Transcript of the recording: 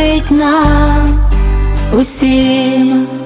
простить нам усім.